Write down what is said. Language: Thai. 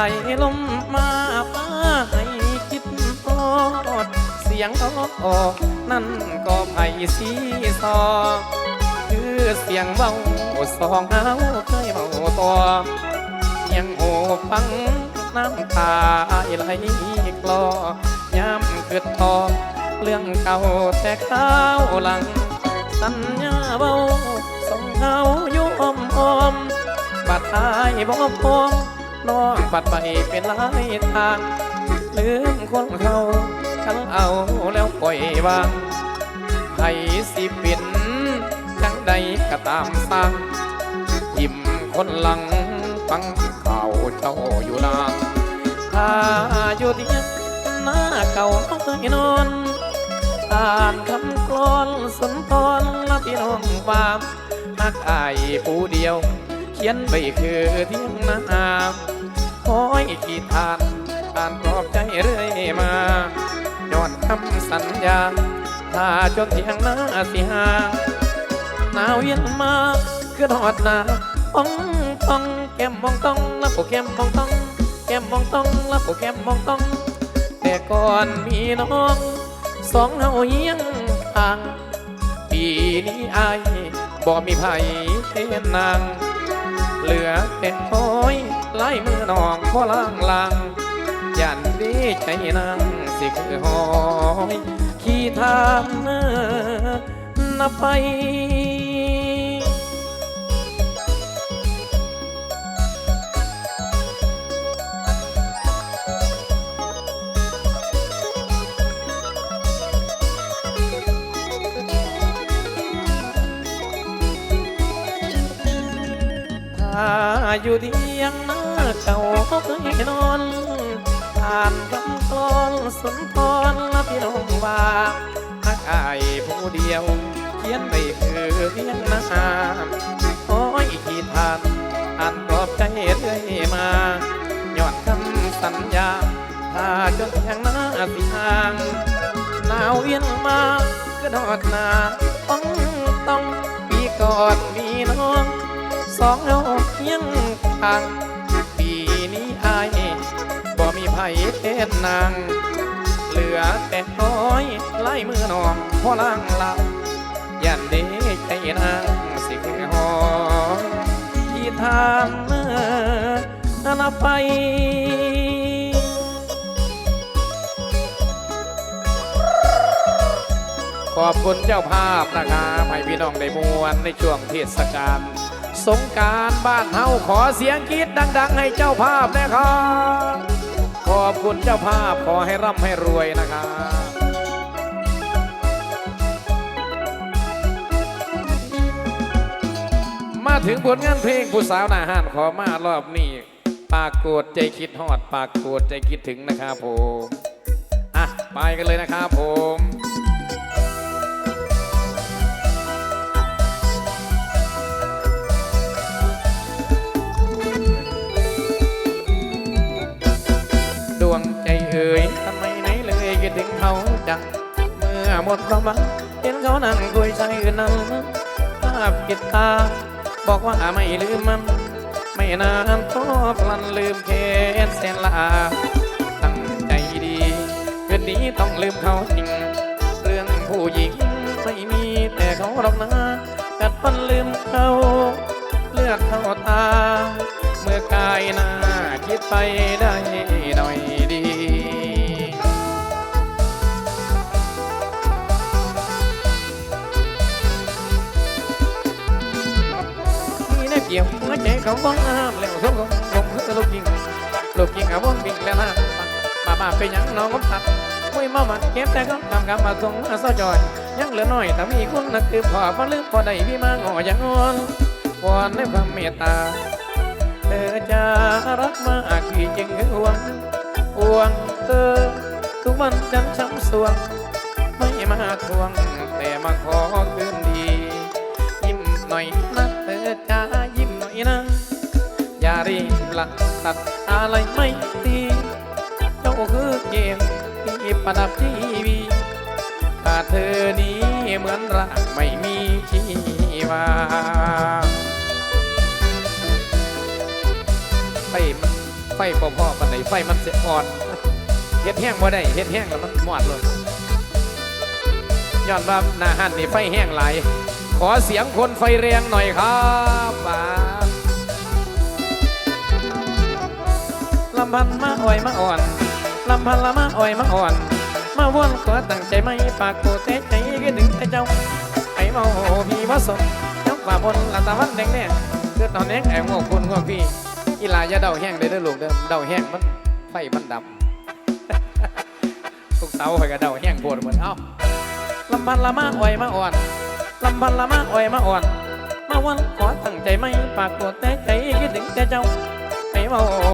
ายลมมาป้าให้คิดทอด เสียงทอดนั่นก็ไผ่สีซอคือเสียงเบาสองเฮาเคยเบาตัวยังโอฟังน้ำตาไหลกลอย่ำเกิดทอเรื่องเก่าแต่ข้าวหลัง สัญญาเบาสองเฮายู่อมอมบัดตายบ่พอม น้องบัดไปเป็นหลายทาง ลืมคนเขาฉันเอาแล้วปล่อยวางให้สิเป็นจังใดก็ตามสร้างยิ้มคนหลังฟังข่าวเจ้าอยู่นานถ้าอยู่เตียหน้าเก่าเคยนอนอ่านคำกลอนสุนทรละพี่น้องฟามหักอายผู้เดียว ขียนไปคือเที่ยงนาคอยกี่ทานอ่านปลอบใจเรื่อยมาย้อนคำสัญญาถ้าจนเที่ยงหน้าสิหาหนาวเย็นมาคือทอดหนาป้องต้องแก้มมองต้องแล้วโปแก้มมองต้อง แก้มมองต้องแล้วโปแก้มมองต้อง แต่ก่อนมีน้องสองเฮาเยียงทางปีนี้อายบ่มีไผเทนนาง เหลือแต่ห้อยไล่มือนองพ่อล่างลางยันดีใจนางสิคือหอยขี่ทางเนนับไป อยู่เดียงหน้าเก่าเคยนอนอ่านคำกลอนสุนทรละพี่น้องว่าหักอายผู้เดียว เขียนไปคือเพียงน้ำโอ้ยขีดทานอ่านปลอบใจเรื่อยมาย้อนคำสัญญาถ้าจนยังหน้าสิห่างหนาวเย็นมาก็นอดหนาต้องต้องปีก่อนมีน้อง สองเรายังทาง ปีนี้อายบ่มีไผเทนนาง เหลือแต่น้อยไล่มือน้องพอล่างลำยันเดใจนางสิคือหอที่ทางเมื่อนับไปขอบคุณเจ้าภาพนะครับให้พี่น้องได้มวนในช่วงเทศกาล สงการบ้านเฮาขอเสียงกรีดดัง ๆ ให้เจ้าภาพนะครับขอบคุณเจ้าภาพขอให้ร่ำให้รวยนะครับมาถึงผลงานเพลงผู้สาวหน้าห้านขอมารอบนี้ปากโกดใจคิดฮอด ปากโกดใจคิดถึงนะครับผม อะ ไปกันเลยนะครับผม เขาจัง เมื่อหมดความหวังเห็นเขานั่งคุยใจอื่นนั้นภาพกิดตา บอกว่าไม่ลืมมัน ไม่นานก็พลันลืมแค่แสนลา ตั้งใจดีคืนนี้ต้องลืมเขาจริง เรื่องผู้หญิงไม่มีแต่เขาหรอกนะกัดฟันลืมเขาเลือดเข้าตา เมื่อกายหน้าคิดไปได้ กี่ยวหัวใจเขาบ้องน้ำแล้วสมของลงคือลูกยิงลูกยิงเอาบ้องบิงแล้วนะมาบ้าไปยังน้องก็ตัดมุ้ยมามาเก็บแต่ก็ทำกรรมมาส่งมาเศร้าจอย ยังเหลือน้อยแต่มีคุณนักคือพอพอลืมพอได้พี่มาหงออย่างงอนวอนในความเมตตาเธอจะรักมากที่จึงห่วงห่วงเธอทุกวันจำช้ำสวง ไม่มาทวง แต่มาขอคืนดี ยิ้มหน่อยนะ รีบหลักตัดอะไรไม่ตีเจ้าคือเกมที่ประดับทีวีถ้าเธอนี้เหมือนรักไม่มีชีวาไปไปพ่อพ่อปันไหนไฟมันเสียอ่อนเฮ็ดแห้งบ่ได้เฮ็ดแห้งแล้วมันหมดเลยย้อนว่าหน้าหันนี่ไฟแห้งหลายขอเสียงคนไฟแรงหน่อยครับ พันมาอ่อยมาอ่อนลำพันละมาอ่อยมาอ่อน มาวนขอตั้งใจไม่ปากโกเตใจก็ดึงแต่เจ้าไอ้เมาพี่ว่าสมยกฝ่าบนละตะวันแดงแน่เกิดตอนแดงแอบงอกคุณงอกพี่อีลาอย่าเดาแห้งเลยเด้อลูกเด้อเดาแห้งมันไฟมันดับทุกเสาไปก็เดาแห้งปวดเหมือนเอ้าลำพันละมาอ่อยมาอ่อนลำพันละมาอ่อยมาอ่อน มาวันขอตั้งใจไม่ปากตัวแต่ใจคิดถึงแต่เจ้าไอ้เมา